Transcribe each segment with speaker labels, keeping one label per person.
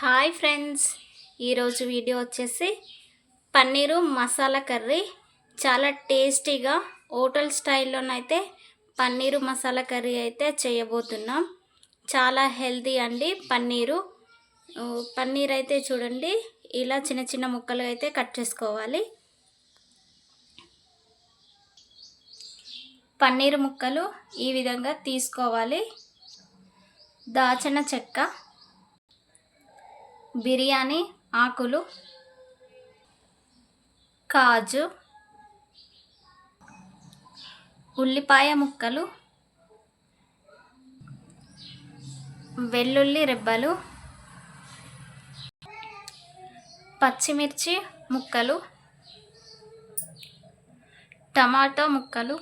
Speaker 1: Hi friends. ఈరోజు video వచ్చేసి paneer masala curry. చాలా టేస్టీగా హోటల్ స్టైల్లోనైతే పన్నీరు మసాలా కర్రీ అయితే చేయబోతున్నాం. చాలా హెల్తీ అండి పన్నీరు. పన్నీర్ అయితే చూడండి. ఇలా చిన్న చిన్న ముక్కలు అయితే కట్ చేసుకోవాలి. పన్నీరు ముక్కలు ఈ విధంగా తీసుకోవాలి. దాచిన చెక్క. బిర్యానీ ఆకులు కాజు ఉల్లిపాయ ముక్కలు వెల్లుల్లి రెబ్బలు పచ్చిమిర్చి ముక్కలు టమాటో ముక్కలు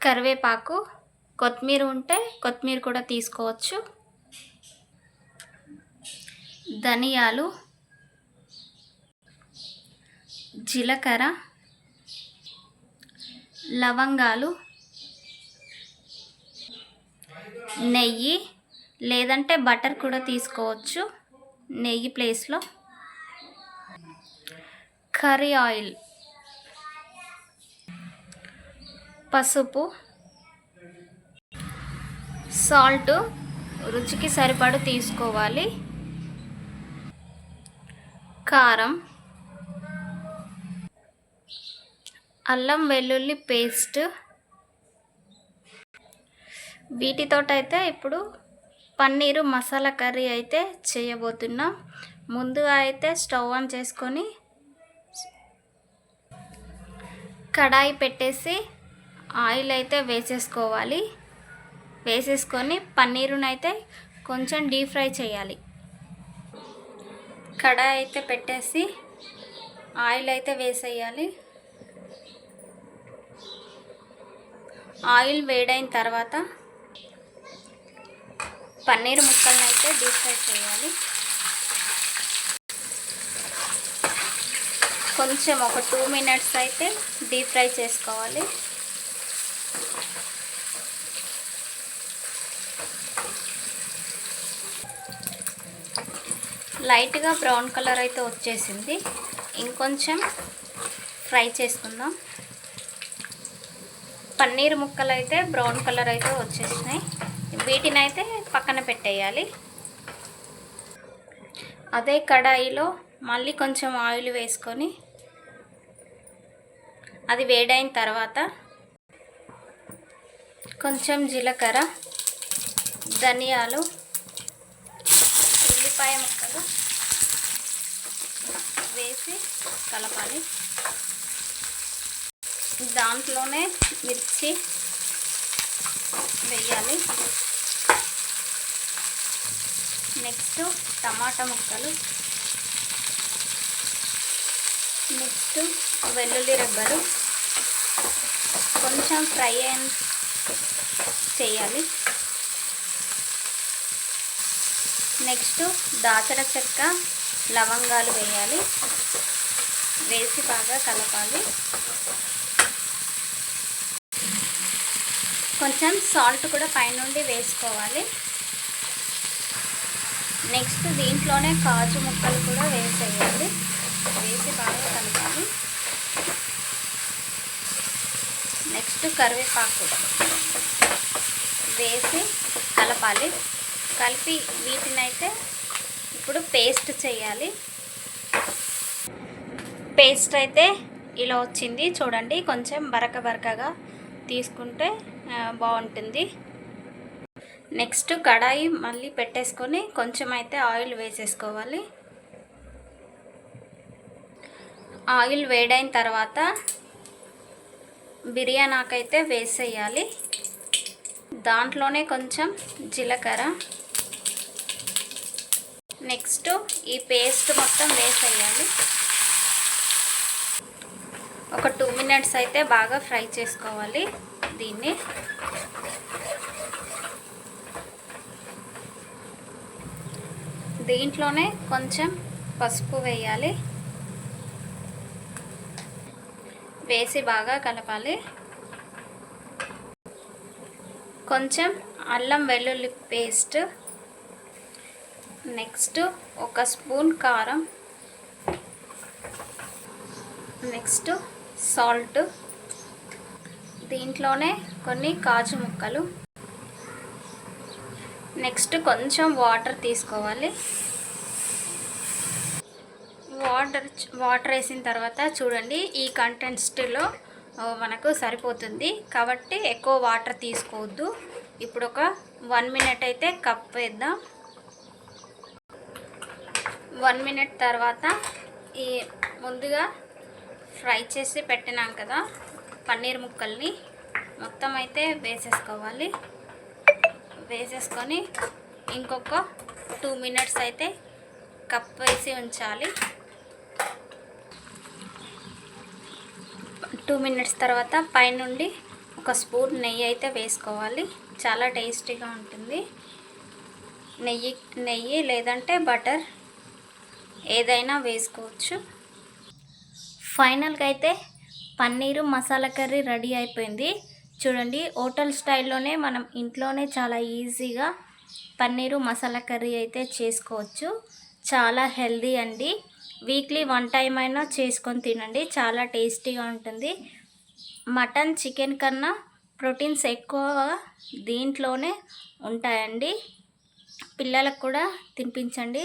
Speaker 1: కరివేపాకు కొత్తిమీర ఉంటే కొత్తిమీర కూడా తీసుకోవచ్చు. ధనియాలు జీలకర్ర లవంగాలు నెయ్యి లేదంటే బటర్ కూడా తీసుకోవచ్చు నెయ్యి ప్లేస్లో కర్రీ ఆయిల్ పసుపు సాల్ట్ రుచికి సరిపడు తీసుకోవాలి. కారం అల్లం వెల్లుల్లి పేస్ట్. వీటితోటైతే ఇప్పుడు పన్నీరు మసాలా కర్రీ అయితే చేయబోతున్నాం. ముందుగా అయితే స్టవ్ ఆన్ చేసుకొని కడాయి పెట్టేసి ఆయిల్ అయితే వేసేసుకోవాలి. వేసేసుకొని పన్నీరునైతే కొంచెం డీప్ ఫ్రై చేయాలి. కడాయి అయితే పెట్టేసి ఆయిల్ అయితే వేసేయాలి. ఆయిల్ వేడైన తర్వాత పన్నీర్ ముక్కలను అయితే డీప్ ఫ్రై చేయాలి. కొంచెం ఒక టూ మినిట్స్ అయితే డీప్ ఫ్రై చేసుకోవాలి. లైట్గా బ్రౌన్ కలర్ అయితే వచ్చేసింది. ఇంకొంచెం ఫ్రై చేసుకుందాం. పన్నీర్ ముక్కలు అయితే బ్రౌన్ కలర్ అయితే వచ్చేసినాయి. వీటిని అయితే పక్కన పెట్టేయాలి. అదే కడాయిలో మళ్ళీ కొంచెం ఆయిల్ వేసుకొని అది వేడైన తర్వాత కొంచెం జీలకర్ర ధనియాలు ఉల్లిపాయ ముక్కలు వేసి కలపాలి. దాంట్లోనే మిర్చి వేయాలి. నెక్స్ట్ టమాటా ముక్కలు. నెక్స్ట్ వెల్లుల్లి రెబ్బలు కొంచెం ఫ్రై అయిన చేయాలి. నెక్స్ట్ దాచర చెక్క లవంగాలు వేయాలి. వేసి బాగా కలపాలి. కొంచెం సాల్ట్ కూడా పైనుండి వేసుకోవాలి. నెక్స్ట్ దీంట్లోనే కాజు ముక్కలు కూడా వేసేయాలి. వేసి బాగా కలపాలి. నెక్స్ట్ కరివేపాకు వేసి కలపాలి. కలిపి వీటినైతే ఇప్పుడు పేస్ట్ చేయాలి. పేస్ట్ అయితే ఇలా వచ్చింది. చూడండి కొంచెం బరక బరకగా తీసుకుంటే బాగుంటుంది. నెక్స్ట్ కడాయి మళ్ళీ పెట్టేసుకొని కొంచెం అయితే ఆయిల్ వేసేసుకోవాలి. ఆయిల్ వేడైన తర్వాత బిర్యానాకైతే వేసేయాలి. దాంట్లోనే కొంచెం జీలకర్ర నెక్స్ట్ ఈ పేస్ట్ మొత్తం వేసేయాలి. ఒక టూ మినిట్స్ అయితే బాగా ఫ్రై చేసుకోవాలి దీన్ని. దీంట్లోనే కొంచెం పసుపు వేయాలి. వేసి బాగా కలపాలి. కొంచెం అల్లం వెల్లుల్లి పేస్ట్ నెక్స్ట్ ఒక స్పూన్ కారం. Next salt. దీంట్లోనే కొన్ని కాజు ముక్కలు. నెక్స్ట్ కొంచెం వాటర్ తీసుకోవాలి. వాటర్ వాటర్ వేసిన తర్వాత చూడండి ఈ కంటెన్స్ట్లో మనకు సరిపోతుంది. కాబట్టి ఎక్కువ వాటర్ తీసుకోవద్దు. ఇప్పుడు ఒక వన్ మినిట్ అయితే కప్ వేద్దాం వన్ మినిట్ తర్వాత ఈ ముందుగా ఫ్రై చేసి పెట్టినాం కదా పన్నీర్ ముక్కల్ని. మొత్తం అయితే వేసేసుకోవాలి. వేసేసుకొని ఇంకొక టూ మినిట్స్ అయితే కప్ వేసి ఉంచాలి. టూ మినిట్స్ తర్వాత పైనుండి ఒక స్పూన్ నెయ్యి అయితే వేసుకోవాలి. చాలా టేస్టీగా ఉంటుంది. నెయ్యి నెయ్యి లేదంటే బటర్ ఏదైనా వేసుకోవచ్చు. ఫైనల్గా అయితే పన్నీరు మసాలా కర్రీ రెడీ అయిపోయింది. చూడండి హోటల్ స్టైల్లోనే మనం ఇంట్లోనే చాలా ఈజీగా పన్నీరు మసాలా కర్రీ అయితే చేసుకోవచ్చు. చాలా హెల్దీ అండి. వీక్లీ వన్ టైం అయినా చేసుకొని తినండి. చాలా టేస్టీగా ఉంటుంది. మటన్ చికెన్ కన్నా ప్రోటీన్స్ ఎక్కువగా దీంట్లోనే ఉంటాయండి. పిల్లలకు కూడా తినిపించండి.